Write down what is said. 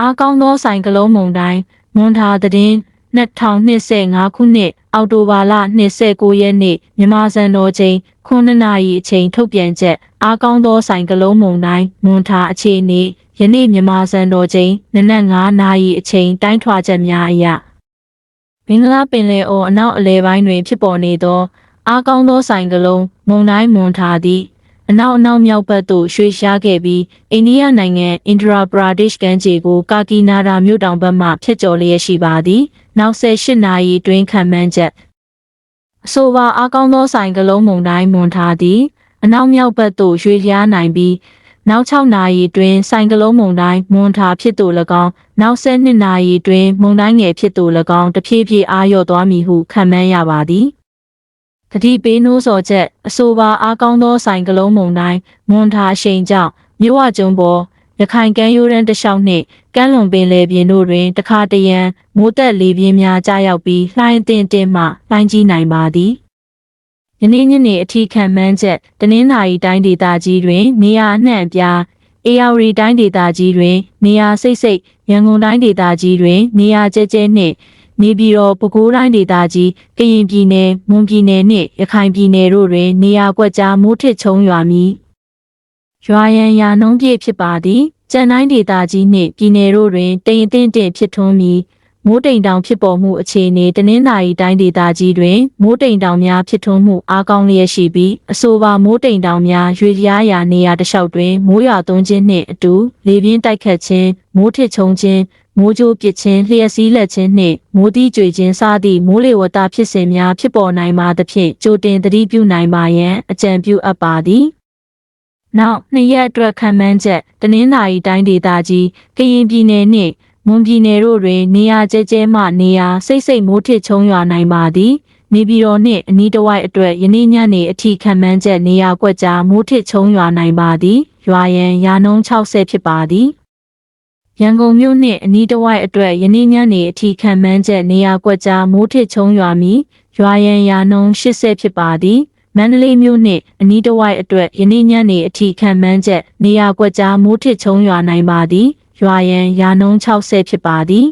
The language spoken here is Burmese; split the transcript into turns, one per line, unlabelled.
အားကောင်းသောဆိုင်ကလုံးမုန်တိုင်းမွန်ထာသတင်း2025ခုနှစ်အောက်တိုဘာလ29ရက်နေ့မြန်မာစံတော်ချိန်9နာရီအချိန်ထုတ်ပြန်ချက်အားကောင်းသောဆိုင်ကလုံးမုန်တိုင်းမွန်ထာအခြေအနေယနေ့မြန်မာစံတော်ချိန်နနက်9နာရီအချိန်တိုင်းထွာချက်များအရမင်္ဂလာပင်လယ်အော်အနောက်အလဲပိုင်းတွင်ဖြစ်ပေါ်နေသောအားကောင်းသောဆိုင်ကလုံးမုန်တိုင်းမွန်ထာသည် အနောက်အနောက်မြောက်ဘက်သို့ရွှေ့ရှားခဲ့ပြီးအိန္ဒိယနိုင်ငံအင်ဒရာပရာဒိရှ်ကမ်းခြေကိုကာကီနာဒါမြို့တောင်ဘက်မှဖြတ်ကျော်လျက်ရှိပါသည်နောက်18နာရီတွင်ခံမှန်းချက်အဆိုပါအားကောင်းသောဆိုင်ကလုံးမုန်တိုင်းမွန်ထာသည်အနောက်မြောက်ဘက်သို့ရွှေ့လျားနိုင်ပြီးနောက်6နာရီတွင်ဆိုင်ကလုံးမုန်တိုင်းမွန်ထာဖြစ်သို့၎င်းနောက်12နာရီတွင်မုန်တိုင်းငယ်ဖြစ်သို့၎င်းတဖြည်းဖြည်းအားလျော့သွားမည်ဟုခန့်မှန်းရပါသည် တတိပေးနိုးစော်ချက်အဆိုပါအားကောင်းသောဆိုင်ကလုံးမုန်တိုင်းမွန်ထာအရှိန်ကြောင့်မြို့ဝကျုံပေါ်ရခိုင်ကမ်းရိုးတန်းတစ်လျှောက်နှင့်ကမ်းလွန်ပင်လယ်ပြင်တို့တွင်တခါတရံမိုးတက်လေပြင်းများကြားရောက်ပြီးလှိုင်းအသင့်တင်မှလှိုင်းကြီးနိုင်ပါသည်။ယနေ့ညနေအထိခံမှန်းချက်တနင်္သာရီတိုင်းဒေသကြီးတွင် နေရာအနှံ့အပြားအေရဝတီတိုင်းဒေသကြီးတွင် နေရာစိတ်စိတ်ရန်ကုန်တိုင်းဒေသကြီးတွင် နေရာကျဲကျဲနှင့် နေပြည်တော်ပဲခူးတိုင်းဒေသကြီးကရင်ပြည်နယ်မွန်ပြည်နယ်နှင့်ရခိုင်ပြည်နယ်တို့တွင် နေရာကွက်ကြားမိုးထစ်ချုံရွာမည်ရွာရန်ရာနှုံးပြည့်ဖြစ်ပါသည်ကြံတိုင်းဒေသကြီးနှင့်ပြည်နယ်တို့တွင်တိမ်အထင့်တင်ဖြစ်ထွန်းမည်မိုးတိမ်တောင်ဖြစ်ပေါ်မှုအခြေအနေတနင်္သာရီတိုင်းဒေသကြီးတွင်မိုးတိမ်တောင်များဖြစ်ထွန်းမှုအားကောင်းလျက်ရှိပြီးအဆိုပါမိုးတိမ်တောင်များရွေလျားရာနေရာတစ်လျှောက်တွင်မိုးရွာသွန်းခြင်းနှင့်အတူလေပြင်းတိုက်ခတ်ခြင်းမိုးထစ်ချုံခြင်း မိုးကြိုးပစ်ခြင်းလျှက်စီးလက်ခြင်းနှင့်မိုးတိကျွေခြင်းစသည့်မိုးလေဝသဖြစ်စဉ်များဖြစ်ပေါ်နိုင်ပါသဖြင့်ကြိုတင်သတိပြုနိုင်ပါရန်အကြံပြုအပ်ပါသည်နောက်နှစ်ရက်အတွက်ခံမှန်းချက်တနင်္သာရီတိုင်းဒေသကြီးကရင်ပြည်နယ်နှင့်မွန်ပြည်နယ်တို့တွင်နေရာကျဲကျဲမှနေရာစိတ်စိတ်မိုးထစ်ချုံရွာနိုင်ပါသည် နေပြည်တော်နှင့်အနီးတစ်ဝိုက်အတွက်ယနေ့ညနေအထိခံမှန်းချက်နေရာကွက်ကြားမိုးထစ်ချုံရွာနိုင်ပါသည်ရွာရန်ရာနှုန်း60ဖြစ်ပါသည် ရန်ကုန်မြို့နှင့်အနီးတစ်ဝိုက်အတွက်ယနေ့ညနေအထိခံမှန်းချက်နေရာကွက်ကြားမိုးထစ်ချုံရွာမည်ရွာရန်ရာနှုန်း80ဖြစ်ပါသည်မန္တလေးမြို့နှင့်အနီးတစ်ဝိုက်အတွက်ယနေ့ညနေအထိခံမှန်းချက်နေရာကွက်ကြားမိုးထစ်ချုံရွာနိုင်ပါသည်ရွာရန်ရာနှုန်း60ဖြစ်ပါသည်